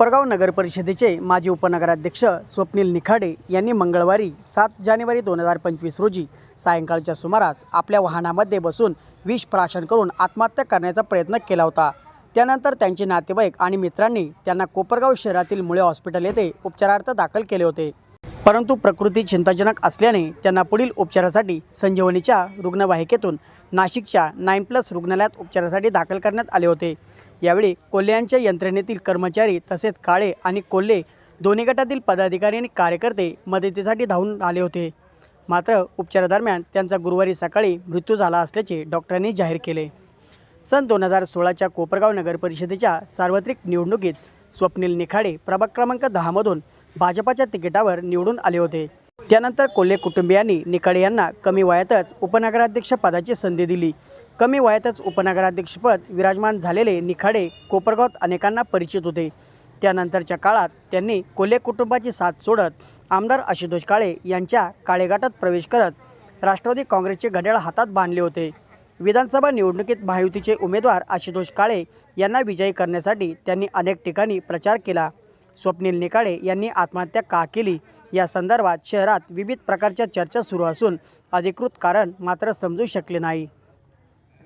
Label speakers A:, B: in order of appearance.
A: कोपरगाव नगर परिषदेचे माजी उपनगराध्यक्ष स्वप्नील निखाडे यांनी मंगळवारी सात जानेवारी दोन हजार पंचवीस रोजी सायंकाळच्या सुमारास आपल्या वाहनामध्ये बसून विष प्राशन करून आत्महत्या करण्याचा प्रयत्न केला होता. त्यानंतर त्यांचे नातेवाईक आणि मित्रांनी त्यांना कोपरगाव शहरातील मुळे हॉस्पिटल येथे उपचारार्थ दाखल केले होते. परंतु प्रकृती चिंताजनक असल्याने त्यांना पुढील उपचारासाठी संजीवनीच्या रुग्णवाहिकेतून नाशिकच्या नाईन प्लस रुग्णालयात उपचारासाठी दाखल करण्यात आले होते. यावेळी कोल्ह्यांच्या यंत्रणेतील कर्मचारी तसेच काळे आणि कोल्हे दोन्ही गटातील पदाधिकारी आणि कार्यकर्ते मदतीसाठी धावून आले होते. मात्र उपचारादरम्यान त्यांचा गुरुवारी सकाळी मृत्यू झाला असल्याचे डॉक्टरांनी जाहीर केले. सन दोन हजार सोळाच्या कोपरगाव नगर परिषदेच्या सार्वत्रिक निवडणुकीत स्वप्नील निखाडे प्रभाग क्रमांक दहामधून भाजपाच्या तिकिटावर निवडून आले होते. त्यानंतर कोल्हे कुटुंबियांनी निखाडे यांना कमी वयातच उपनगराध्यक्षपदाची संधी दिली. कमी वयातच उपनगराध्यक्षपद विराजमान झालेले निखाडे कोपरगावात अनेकांना परिचित होते. त्यानंतरच्या काळात त्यांनी कोल्हे कुटुंबाची साथ सोडत आमदार आशुतोष काळे यांच्या काळेगाटात प्रवेश करत राष्ट्रवादी काँग्रेसचे घड्याळ हातात बांधले होते. विधानसभा निवडणुकीत महायुतीचे उमेदवार आशुतोष काळे यांना विजयी करण्यासाठी त्यांनी अनेक ठिकाणी प्रचार केला. स्वप्नील निकाळे यांनी आत्महत्या का केली? या संदर्भात शहरात विविध प्रकारच्या चर्चा सुरू असून अधिकृत कारण मात्र समजू शकले नाही.